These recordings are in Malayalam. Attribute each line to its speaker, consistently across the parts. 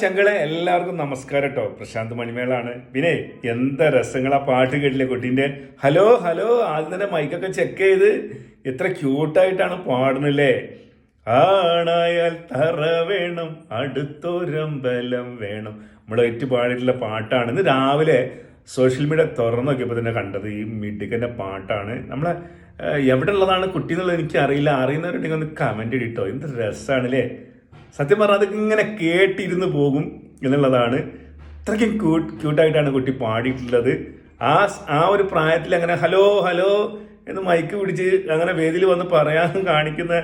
Speaker 1: ചങ്കളെ എല്ലാവർക്കും നമസ്കാരം കേട്ടോ പ്രശാന്ത് മണിമേളാണ്. പിന്നെ എന്താ രസങ്ങളാ പാട്ട് കേട്ടില്ലേ കുട്ടീന്റെ ഹലോ ഹലോ ആദ്യം തന്നെ മൈക്കൊക്കെ ചെക്ക് ചെയ്ത്. എത്ര ക്യൂട്ടായിട്ടാണ് പാടുന്നില്ലേ? ആണായാൽ തറ വേണം അടുത്തൊരമ്പലം വേണം. നമ്മൾ ഏറ്റു പാടിയിട്ടുള്ള പാട്ടാണ്. ഇന്ന് രാവിലെ സോഷ്യൽ മീഡിയ തുറന്നു നോക്കിയപ്പോൾ തന്നെ കണ്ടത് ഈ മിടുക്കന്റെ പാട്ടാണ്. നമ്മളെ എവിടെ ഉള്ളതാണ് കുട്ടി എന്നുള്ളത് എനിക്ക് അറിയില്ല അറിയുന്നവരുണ്ടെങ്കിൽ ഒന്ന് കമന്റ് ഇട്ടോ എന്ത് രസമാണ് അല്ലേ സത്യം പറഞ്ഞാൽ അത് ഇങ്ങനെ കേട്ടിരുന്ന് പോകും എന്നുള്ളതാണ്. അത്രയ്ക്കും ക്യൂട്ട് ക്യൂട്ടായിട്ടാണ് കുട്ടി പാടിയിട്ടുള്ളത്. ആ ആ ഒരു പ്രായത്തിൽ അങ്ങനെ ഹലോ ഹലോ എന്ന് മൈക്ക് പിടിച്ച് അങ്ങനെ വേദിയിൽ വന്ന് പറയാൻ കാണിക്കുന്ന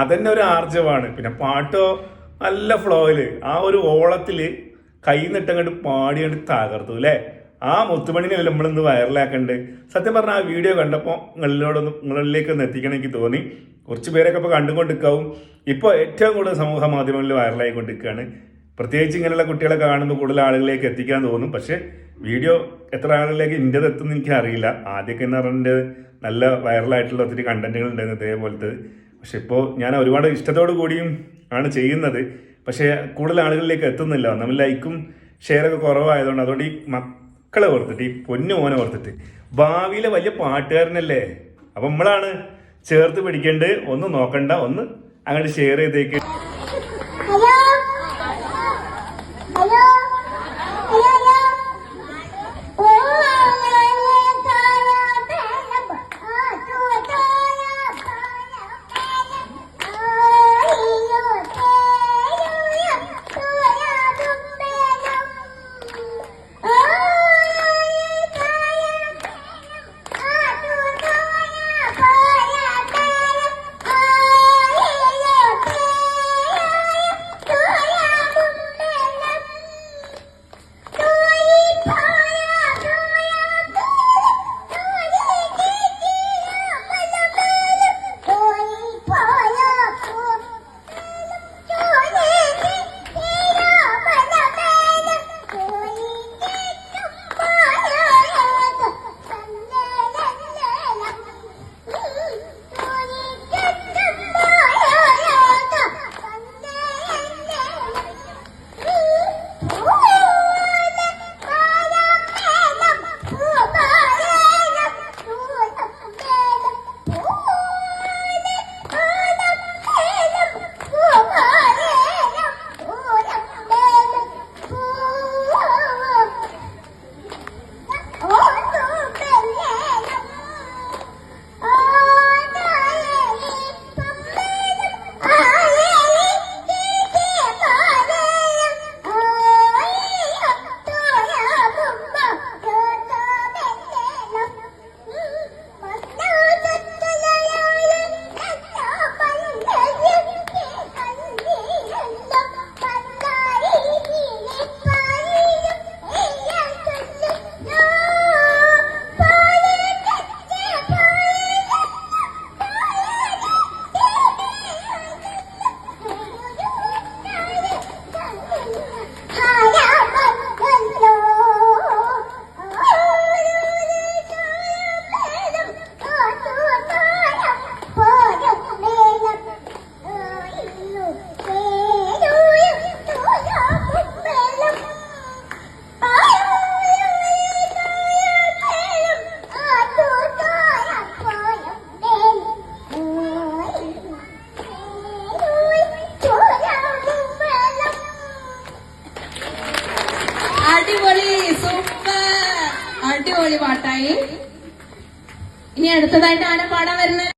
Speaker 1: അതന്നെ ഒരു ആർജവാണ്. പിന്നെ പാട്ടോ നല്ല ഫ്ലോയിൽ ആ ഒരു ഓളത്തിൽ കൈ നിട്ടങ്ങോട്ട് പാടിയങ്ങോട്ട് തകർത്തു അല്ലേ ആ മുത്തുമണിനെ നമ്മളിന്ന് വൈറലാക്കണ്ട്. സത്യം പറഞ്ഞാൽ ആ വീഡിയോ കണ്ടപ്പോൾ നിങ്ങളിലോടൊന്ന് നിങ്ങളിലേക്ക് ഒന്ന് എത്തിക്കണം എനിക്ക് തോന്നി. കുറച്ച് പേരൊക്കെ ഇപ്പോൾ കണ്ടുകൊണ്ടിരിക്കാവും. ഇപ്പോൾ ഏറ്റവും കൂടുതൽ സമൂഹ മാധ്യമങ്ങളിൽ വൈറലായിക്കൊണ്ടിരിക്കുകയാണ്. പ്രത്യേകിച്ച് ഇങ്ങനെയുള്ള കുട്ടികളെ കാണുമ്പോൾ കൂടുതൽ ആളുകളിലേക്ക് എത്തിക്കാൻ തോന്നും. പക്ഷേ വീഡിയോ എത്ര ആളുകളിലേക്ക് ഇന്റത് എത്തുമെന്ന് എനിക്ക് അറിയില്ല. ആദ്യമൊക്കെ എന്ന് പറഞ്ഞിട്ട് നല്ല വൈറലായിട്ടുള്ള ഒത്തിരി കണ്ടന്റുകൾ ഉണ്ടായിരുന്നു ഇതേപോലത്തെ. പക്ഷെ ഇപ്പോൾ ഞാൻ ഒരുപാട് ഇഷ്ടത്തോടു കൂടിയും ആണ് ചെയ്യുന്നത്. പക്ഷേ കൂടുതൽ ആളുകളിലേക്ക് എത്തുന്നില്ല. നമ്മൾ ലൈക്കും ഷെയറൊക്കെ കുറവായതുകൊണ്ട് അതുകൊണ്ട് ഈ മക്കളെ ഓർത്തിട്ട് ഈ പൊന്നു മോനെ ഓർത്തിട്ട്. ഭാവിയിലെ വലിയ പാട്ടുകാരനല്ലേ? അപ്പം നമ്മളാണ് ചേർത്ത് പിടിക്കേണ്ടത്. ഒന്ന് നോക്കണ്ട ഒന്ന് അങ്ങോട്ട് ഷെയർ ചെയ്തേക്ക്.
Speaker 2: അടിപൊളി സൂപ്പർ അടിപൊളി പാട്ടായി. ഇനി അടുത്തതായിട്ട് ആരും പാടാൻ വരുന്നത്.